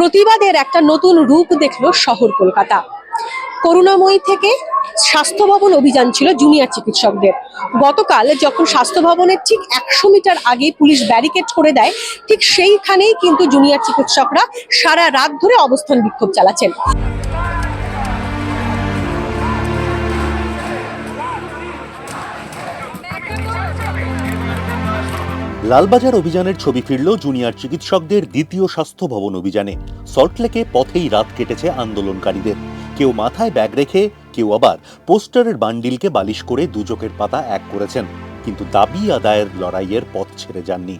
প্রতিবাদের একটা নতুন রূপ দেখল শহর কলকাতা। করুণাময়ী থেকে স্বাস্থ্য ভবন অভিযান ছিল জুনিয়র চিকিৎসকদের। গতকাল যখন স্বাস্থ্য ভবনের ঠিক একশো মিটার আগে পুলিশ ব্যারিকেড করে দেয়, ঠিক সেইখানেই কিন্তু জুনিয়র চিকিৎসকরা সারা রাত ধরে অবস্থান বিক্ষোভ চালাচ্ছেন। লালবাজার অভিযানের ছবি ফিরল জুনিয়র চিকিৎসকদের দ্বিতীয় স্বাস্থ্য ভবন অভিযানে। সল্টলেকে পথেই রাত কেটেছে আন্দোলনকারীদের। কেউ মাথায় ব্যাগ রেখে, কেউ আবার পোস্টারের বান্ডিলকে বালিশ করে দুচোখের পাতা এক করেছেন। কিন্তু দাবি আদায়ের লড়াইয়ের পথ ছেড়ে যাননি।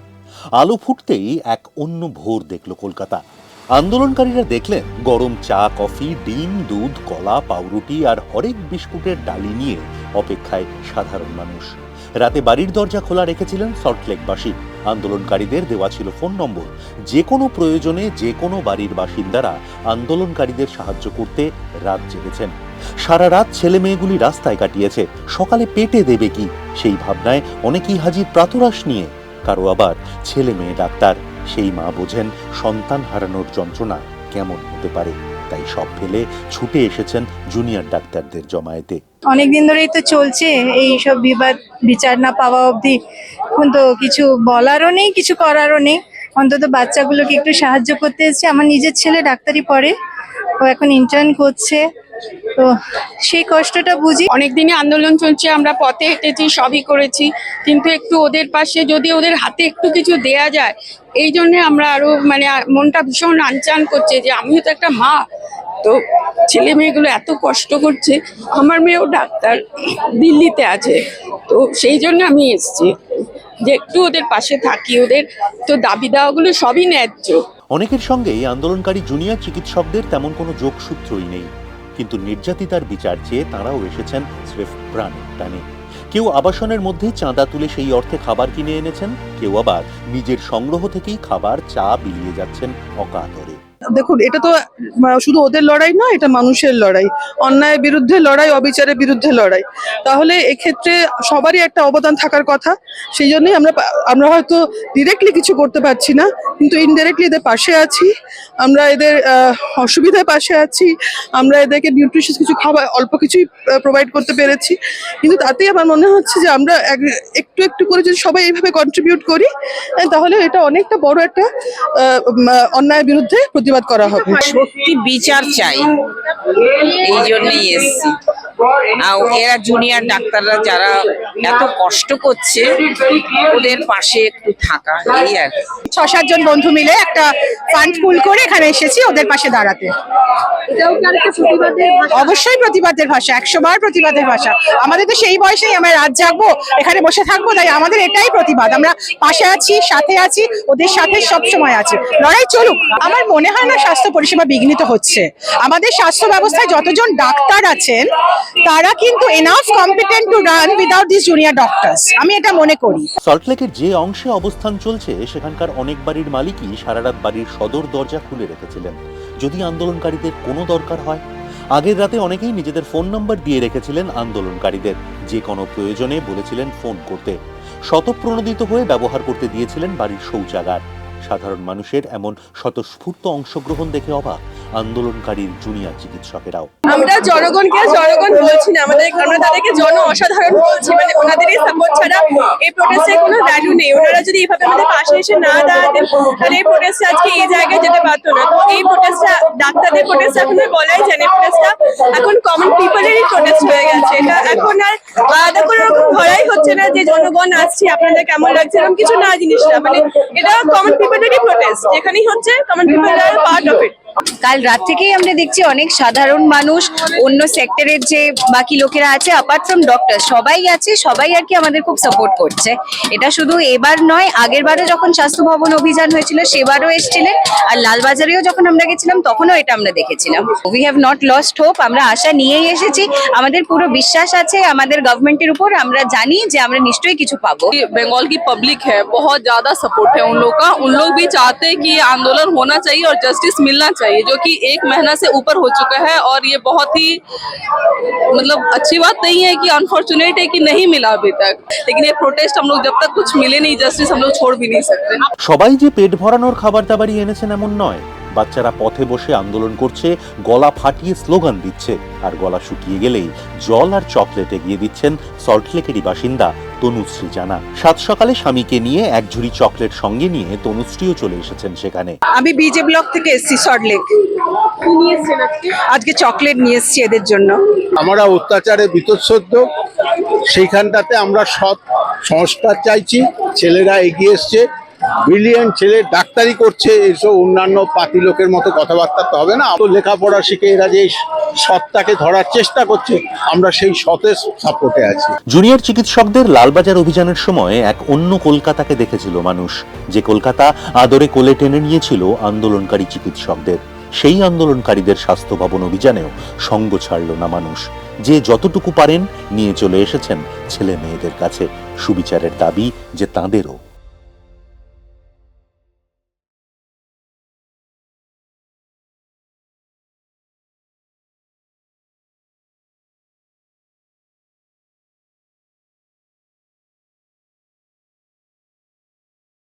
আলো ফুটতেই এক অন্য ভোর দেখল কলকাতা। আন্দোলনকারীরা দেখলেন, গরম চা, কফি, ডিম, দুধ, কলা, পাউরুটি আর হরেক বিস্কুটের ডালি নিয়ে অপেক্ষায় সাধারণ মানুষ। রাতে বাড়ির দরজা খোলা রেখেছিলেন সল্টলেকবাসী আন্দোলনকারীদের দেওয়া ছিল ফোন নম্বর। যে কোনো প্রয়োজনে যে কোনো বাড়ির বাসিন্দারা আন্দোলনকারীদের সাহায্য করতে রাত জেগেছেন। সারা রাত ছেলে মেয়েগুলি রাস্তায় কাটিয়েছে। সকালে পেটে দেবে কি? সেই ভাবনায় অনেকেই হাজির প্রাতরাশ নিয়ে। কারও আবার ছেলে মেয়ে ডাক্তার। সেই মা বোঝেন সন্তান হারানোর যন্ত্রণা কেমন হতে পারে? তাই সব ফেলে ছুটে এসেছেন জুনিয়র ডাক্তারদের জমায়েতে। অনেকদিন ধরেই তো চলছে এই সব বিবাদ, বিচার না পাওয়া অবধি। কিন্তু কিছু বলারও নেই, কিছু করারও নেই। অন্তত বাচ্চাগুলোকে একটু সাহায্য করতে এসেছে। আমার নিজের ছেলে ডাক্তারি পড়ে, ও এখন ইন্টার্ন করছে। তো সেই কষ্টটা বুঝি। অনেক দিনে আন্দোলন চলছে, আমরা পথে হেঁটেছি, সবই করেছি, কিন্তু একটু ওদের পাশে যদি ওদের হাতে একটু কিছু দেয়া যায়, এই জন্য আমরা আরও মানে মনটা ভীষণ আনচান করছে যে আমিও তো একটা মা। তো ছেলে মেয়েগুলো এত কষ্ট করছে, আমার মেয়েও ডাক্তার দিল্লিতে আছে। তো সেই জন্য আমি এসেছি। যে একটু ওদের পাশে থাকি, ওদের তো দাবি দাওয়াগুলো সবই ন্যায্য। অনেকের সঙ্গেই আন্দোলনকারী জুনিয়র চিকিৎসকদের তেমন কোনো যোগসূত্রই নেই। কিন্তু নির্যাতিতার বিচার চেয়ে তাঁরাও এসেছেন স্রেফ প্রাণের টানে। কেউ আবাসনের মধ্যে চাঁদা তুলে সেই অর্থে খাবার কিনে এনেছেন, কেউ আবার নিজের সংগ্রহ থেকেই খাবার, চা বিলিয়ে যাচ্ছেন অকাতরে। দেখুন এটা তো শুধু ওদের লড়াই নয় এটা মানুষের লড়াই। অন্যায়ের বিরুদ্ধে লড়াই অবিচারের বিরুদ্ধে লড়াই। তাহলে এক্ষেত্রে সবারই একটা অবদান থাকার কথা। সেই জন্যই আমরা আমরা হয়তো ডিরেক্টলি কিছু করতে পারছি না কিন্তু ইনডাইরেক্টলি এদের পাশে আছি। আমরা এদের আহ, অসুবিধায় পাশে আছি। আমরা এদেরকে নিউট্রিশিয়াস কিছু খাবার অল্প কিছুই প্রোভাইড করতে পেরেছি। কিন্তু তাতেই আমার মনে হচ্ছে যে আমরা এক- একটু একটু করে যদি সবাই এইভাবে কন্ট্রিবিউট করি তাহলে এটা অনেকটা বড় একটা অন্যায়ের বিরুদ্ধে প্রতিবাদ করা হবে। সত্যি বিচার চাই। এই জন্যই এসছি। এরা জুনিয়র ডাক্তাররা যারা এত কষ্ট করছে ওদের পাশে একটু থাকা এই আর। ছ সাতজন বন্ধু মিলে একটা ফান্ড পুল করে এখানে এসেছি ওদের পাশে দাঁড়াতে। অবশ্যই প্রতিবাদের ভাষা একশো বার প্রতিবাদের ভাষা। আমাদের তো সেই বয়সেই আমরা রাত জাগবো এখানে বসে থাকব তাই আমাদের এটাই প্রতিবাদ। আমরা পাশে আছি সাথে আছি ওদের সাথে সব সময় আছি। লড়াই চলুক। আমার মনে হয় না স্বাস্থ্য পরিষেবা বিঘ্নিত হচ্ছে। আমাদের স্বাস্থ্য ব্যবস্থায় যতজন ডাক্তার আছেন, তারা কিন্তু enough competent to run without this junior doctors আমি এটা মনে করি। সল্টলেকের যে অংশে অবস্থান চলছে, সেখানকার অনেক বাড়ির মালিকই সারারাত বাড়ির সদর দরজা খুলে রেখেছিলেন। যদি আন্দোলনকারীদের কোনো দরকার হয়, আগের রাতে অনেকেই নিজেদের ফোন নম্বর দিয়ে রেখেছিলেন আন্দোলনকারীদের। যে কোনো প্রয়োজনে বলেছিলেন ফোন করতে। শতপ্রণোদিত হয়ে ব্যবহার করতে দিয়েছিলেন বাড়ির শৌচাগার। সাধারণ মানুষের এমন স্বতঃস্ফূর্ত অংশগ্রহণ দেখে অবাক। আন্দোলনকারীর জুনিয়র চিকিৎসকেরাও। আমরা জনগণকে জনগণ বলছি না, আমাদের আমরা তাদেরকে জন অসাধারণ বলছি মানে ওনাদেরই সাপোর্ট ছাড়া এই প্রোটেস্টের কোনো ভ্যালু নেই। ওনারা যদি এইভাবে আমাদের পাশে এসে না দাঁড়াতেন, তাহলে এই প্রোটেস্টটা আজকে এই জায়গায় যেতে পারতো না। তো এই প্রোটেস্টটা ডাক্তারদের প্রোটেস্ট এখন বলাই যায় না। প্রোটেস্টটা এখন কমন পিপলেরই প্রোটেস্ট হয়ে গেছে। এটা এখন আর আলাদা কোনো রকম ধরাই হচ্ছে না যে জনগণ আসছে, আপনাদের কেমন লাগছে, এরকম কিছু না জিনিসটা। মানে এটা কমন পিপলেরই প্রোটেস্ট যেখানেই হচ্ছে কমন পিপল আর পার্ট অফ ইট কাল রাত থেকেই আমরা দেখছি অনেক সাধারণ মানুষ অন্য সেক্টরের যে বাকি লোকেরা আছে অ্যাপার্ট ফ্রম ডক্টর সবাই আছে সবাই আর কি আমাদের খুব সাপোর্ট করছে এটা শুধু এবার নয় আগের বারও যখন স্বাস্থ্য ভবন অভিযান হয়েছিল সেবারও এসেছিলেন আর লালবাজারেও যখন আমরা গেছিলাম তখনও এটা আমরা দেখেছিলাম we have not lost hope আমরা আশা নিয়েই এসেছি আমাদের পুরো বিশ্বাস আছে আমাদের গভর্নমেন্টের উপর আমরা জানি যে আমরা নিশ্চয়ই কিছু পাবো बंगाल की पब्लिक है बहुत ज्यादा सपोर्ट है उन लोग का उन लोग भी चाहते हैं कि ये आंदोलन होना चाहिए और जस्टिस मिलना चाहिए जो कि एक महीना से ऊपर हो चुका है और ये बहुत ही मतलब अच्छी बात नहीं है कि अनफॉर्चुनेट है कि नहीं मिला अभी तक लेकिन ये प्रोटेस्ट हम लोग जब तक कुछ मिले नहीं जस्टिस हम लोग छोड़ भी नहीं सकते সবাই যে পেট ভরানোর খাবার দাবারই এনেছেন এমন নয় বাচ্চারা পথে বসে আন্দোলন করছে গলা ফাটিয়ে স্লোগান দিচ্ছে আর গলা শুকিয়ে গেলেই জল আর চকলেট এগিয়ে দিচ্ছেন সল্টলেকেরই বাসিন্দা তনুশ্রী জানা। সাত সকালে স্বামীকে নিয়ে এক ঝুড়ি চকলেট সঙ্গে নিয়ে তনুশ্রীও চলে এসেছেন সেখানে। আমি বিজে ব্লক থেকে এসেছি সল্টলেক আজকে? চকলেট নিয়ে এসেছি এদের জন্য। আমরা অত্যাচারে বিতঃসদ্য সেইখানটাতে আমরা সৎ সংস্কার চাইছি। ছেলেরা এগিয়ে এসছে। ব্রিলিয়েন্ট ছেলে ডাক্তারি করছে এসব অন্যান্য পাতি লোকের মতো কথাবার্তা তো হবে না। তো লেখাপড়া শিখে এরা যে সৎটাকে ধরার চেষ্টা করছে, আমরা সেই সতের সাপোর্টে আছি। জুনিয়র চিকিৎসকদের লালবাজার অভিযানের সময় এক অন্য কলকাতাকে দেখেছিল মানুষ। যে কলকাতা আদরে কোলে টেনে নিয়েছিল আন্দোলনকারী চিকিৎসকদের। সেই আন্দোলনকারীদের স্বাস্থ্য ভবন অভিযানেও সঙ্গ ছাড়ল না মানুষ। যে যতটুকু পারেন নিয়ে চলে এসেছেন ছেলে মেয়েদের কাছে। সুবিচারের দাবি যে তাঁদেরও।